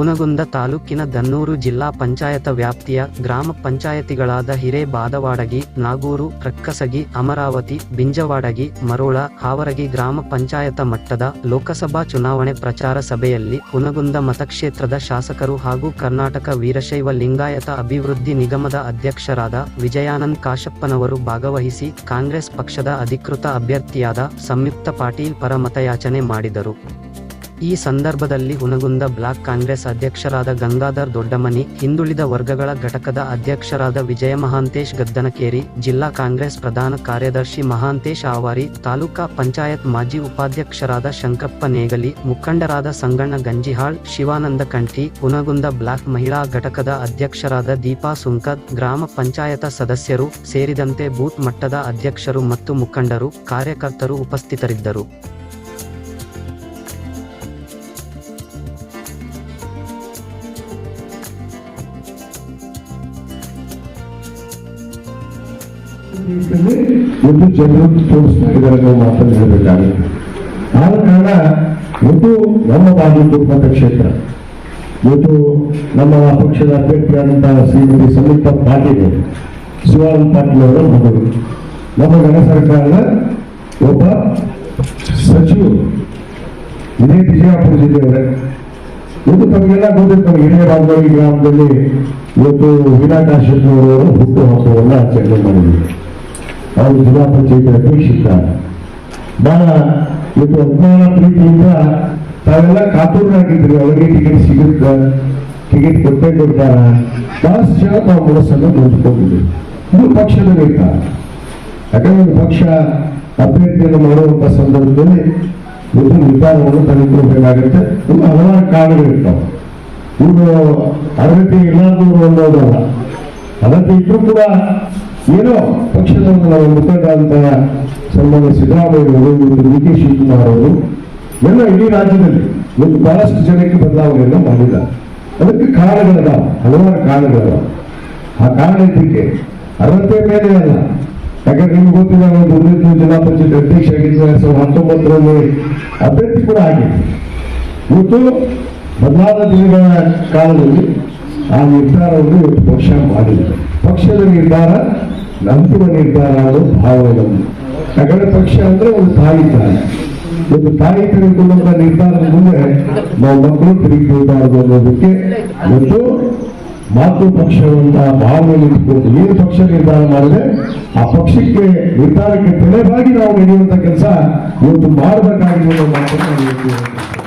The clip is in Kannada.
ಹುನಗುಂದ ತಾಲೂಕಿನ ದನ್ನೂರು ಜಿಲ್ಲಾ ಪಂಚಾಯತ ವ್ಯಾಪ್ತಿಯ ಗ್ರಾಮ ಪಂಚಾಯತಿಗಳಾದ ಹಿರೇಬಾದವಾಡಗಿ, ನಾಗೂರು, ರಕ್ಕಸಗಿ, ಅಮರಾವತಿ, ಬಿಂಜವಾಡಗಿ, ಮರೋಳ, ಹಾವರಗಿ ಗ್ರಾಮ ಪಂಚಾಯತ ಮಟ್ಟದ ಲೋಕಸಭಾ ಚುನಾವಣೆ ಪ್ರಚಾರ ಸಭೆಯಲ್ಲಿ ಹುನಗುಂದ ಮತಕ್ಷೇತ್ರದ ಶಾಸಕರು ಹಾಗೂ ಕರ್ನಾಟಕ ವೀರಶೈವ ಲಿಂಗಾಯತ ಅಭಿವೃದ್ಧಿ ನಿಗಮದ ಅಧ್ಯಕ್ಷರಾದ ವಿಜಯಾನಂದ್ ಕಾಶಪ್ಪನವರು ಭಾಗವಹಿಸಿ ಕಾಂಗ್ರೆಸ್ ಪಕ್ಷದ ಅಧಿಕೃತ ಅಭ್ಯರ್ಥಿಯಾದ ಸಂಯುಕ್ತ ಪಾಟೀಲ್ ಪರ ಮತಯಾಚನೆ ಮಾಡಿದರು. ಈ ಸಂದರ್ಭದಲ್ಲಿ ಹುನಗುಂದ ಬ್ಲಾಕ್ ಕಾಂಗ್ರೆಸ್ ಅಧ್ಯಕ್ಷರಾದ ಗಂಗಾಧರ್ ದೊಡ್ಡಮನಿ, ಹಿಂದುಳಿದ ವರ್ಗಗಳ ಘಟಕದ ಅಧ್ಯಕ್ಷರಾದ ವಿಜಯ ಮಹಾಂತೇಶ್ ಗದ್ದನಕೇರಿ, ಜಿಲ್ಲಾ ಕಾಂಗ್ರೆಸ್ ಪ್ರಧಾನ ಕಾರ್ಯದರ್ಶಿ ಮಹಾಂತೇಶ್ ಆವಾರಿ, ತಾಲೂಕಾ ಪಂಚಾಯತ್ ಮಾಜಿ ಉಪಾಧ್ಯಕ್ಷರಾದ ಶಂಕರಪ್ಪ ನೇಗಲಿ, ಮುಖಂಡರಾದ ಸಂಗಣ್ಣ ಗಂಜಿಹಾಳ್, ಶಿವಾನಂದ ಕಂಠಿ, ಹುನಗುಂದ ಬ್ಲಾಕ್ ಮಹಿಳಾ ಘಟಕದ ಅಧ್ಯಕ್ಷರಾದ ದೀಪಾ ಸುಂಕದ್, ಗ್ರಾಮ ಪಂಚಾಯತ ಸದಸ್ಯರು ಸೇರಿದಂತೆ ಬೂತ್ ಮಟ್ಟದ ಅಧ್ಯಕ್ಷರು ಮತ್ತು ಮುಖಂಡರು, ಕಾರ್ಯಕರ್ತರು ಉಪಸ್ಥಿತರಿದ್ದರು. ಒಂದು ಜನರು ತೋರಿಸ್ತಾ ಇದ್ದಾರೆ ನಾವು ಆದ ಕಾರಣ ಒಂದು ನಮ್ಮ ಬಾಗಲಕೋಟೆ ಮತಕ್ಷೇತ್ರ ಇವತ್ತು ನಮ್ಮ ಪಕ್ಷದ ಅಭ್ಯರ್ಥಿಯಾದಂತಹ ಶ್ರೀಮತಿ ಸಂಯುಕ್ತ ಪಾಟೀಲ್ ಶಿವಾನಂದ ಪಾಟೀಲ್ ಅವರ ಮಗಳು. ನಮ್ಮ ಗಣ ಸರ್ಕಾರದ ಒಬ್ಬ ಸಚಿವರು ಇದೇ ಬಿಜಾಪುರ ಜಿಲ್ಲೆಯವರೇ. ಇವತ್ತು ತಮಗೆಲ್ಲ ಗೊತ್ತಿತ್ತು ಹಿರಿಯ ಬಾಗವಾಗಿ ಗ್ರಾಮದಲ್ಲಿ ಇವತ್ತು ವೀಣಾಕಾಶಪ್ಪನವರು ಹುಟ್ಟು ಹಬ್ಬವನ್ನು ಆಚರಣೆ ಮಾಡಿದ್ರು ಅವರು ಜಿಲ್ಲಾ ಪಂಚಾಯತ್ ಅಧ್ಯಕ್ಷಿದ್ದಾರೆ ಬಹಳ ಇವತ್ತು ಅಭಿಮಾನ ಪ್ರೀತಿಯಿಂದ ತಾವೆಲ್ಲ ಕಾತೂರಾಗಿದ್ರಿ ಅವರಿಗೆ ಟಿಕೆಟ್ ಸಿಗುತ್ತ? ಟಿಕೆಟ್ ಕೊಟ್ಟೇ ಕೊಡ್ತಾರ ಬಹಳಷ್ಟು ಜನ ತಾವು ಮನಸ್ಸನ್ನು ನೋಡಿಕೊಂಡಿದ್ರು ಇದು ಪಕ್ಷದ ನಿರ್ಧಾರ ಯಾಕಂದ್ರೆ ಪಕ್ಷ ಅಭ್ಯರ್ಥಿಯನ್ನು ಮಾಡುವಂತ ಸಂದರ್ಭದಲ್ಲಿ ಒಂದು ವಿಚಾರವನ್ನು ತೆಗೆದುಕೊಳ್ಬೇಕಾಗುತ್ತೆ ತುಂಬ ಹಲವಾರು ಕಾರಣಗಳಿರ್ತಾವೆ ಇವರು ಅರ್ಹತೆ ಇಲ್ಲದವರು ಅನ್ನೋದಲ್ಲ. ಅರ್ಹತೆ ಇದ್ರೂ ಕೂಡ ಏನೋ ಪಕ್ಷದ ಒಂದು ಮುಖಂಡರಾದಂತಹ ಸನ್ಮಾನ್ಯ ಸಿದ್ದರಾಮಯ್ಯ ಅವರು ಕುಮಾರ್ ಡಿ ಕೆ ಶಿವಕುಮಾರ್ ಅವರು, ಎಲ್ಲ ಇಡೀ ರಾಜ್ಯದಲ್ಲಿ ಒಂದು ಬಹಳಷ್ಟು ಜನಕ್ಕೆ ಬದಲಾವಣೆಯನ್ನು ಮಾಡಿದ್ದಾರೆ. ಅದಕ್ಕೆ ಕಾರಣಗಳದಾವ, ಹಲವಾರು ಕಾರಣಗಳದಾವ. ಆ ಕಾರಣ ಇದಕ್ಕೆ ಅರ್ಹತೆ ಮೇಲೆ ಅಲ್ಲ ಯಾಕಂದ್ರೆ ನಿಮ್ಗೆ ಗೊತ್ತಿಲ್ಲ, ಒಂದು ಪಂಚಾಯತ್ ಅಧ್ಯಕ್ಷ ಆಗಿದ್ದು ಎರಡ್ ಸಾವಿರದ ಹತ್ತೊಂಬತ್ತರಲ್ಲಿ ಅಭ್ಯರ್ಥಿ ಕೂಡ ಆಗಿದೆ. ಇವತ್ತು ಬದಲಾದ ದಿನಗಳ ಕಾಲದಲ್ಲಿ ಆ ನಿರ್ಧಾರವನ್ನು ಇವತ್ತು ಪಕ್ಷ ಮಾಡಿದೆ. ಪಕ್ಷದ ನಿರ್ಧಾರ, ನಂತರ ನಿರ್ಧಾರ ಅನ್ನೋ ಭಾವನೆ ಯಾಕಂದ್ರೆ ಪಕ್ಷ ಅಂದ್ರೆ ಒಂದು ತಾಯಿ ತಾಯಿ. ಒಂದು ತಾಯಿ ತೆಗೆದುಕೊಂಡಂತ ನಿರ್ಧಾರದ ಮುಂದೆ ನಾವು ಮಕ್ಕಳು ತೆಗೆದುಕೊಳ್ಬಾರ್ದು ಅನ್ನೋದಕ್ಕೆ ಮತ್ತು ಮಾತೃ ಭಾವನೆ ಇಟ್ಟುಕೊಂಡು ಏನು ಪಕ್ಷ ನಿರ್ಧಾರ ಮಾಡಿದ್ರೆ ಆ ಪಕ್ಷಕ್ಕೆ ನಿರ್ಧಾರಕ್ಕೆ ತಲೆಬಾಗಿ ನಾವು ನಡೆಯುವಂತ ಕೆಲಸ ಇವತ್ತು ಮಾಡಬೇಕಾಗಿರುವ ಮಾತನ್ನು.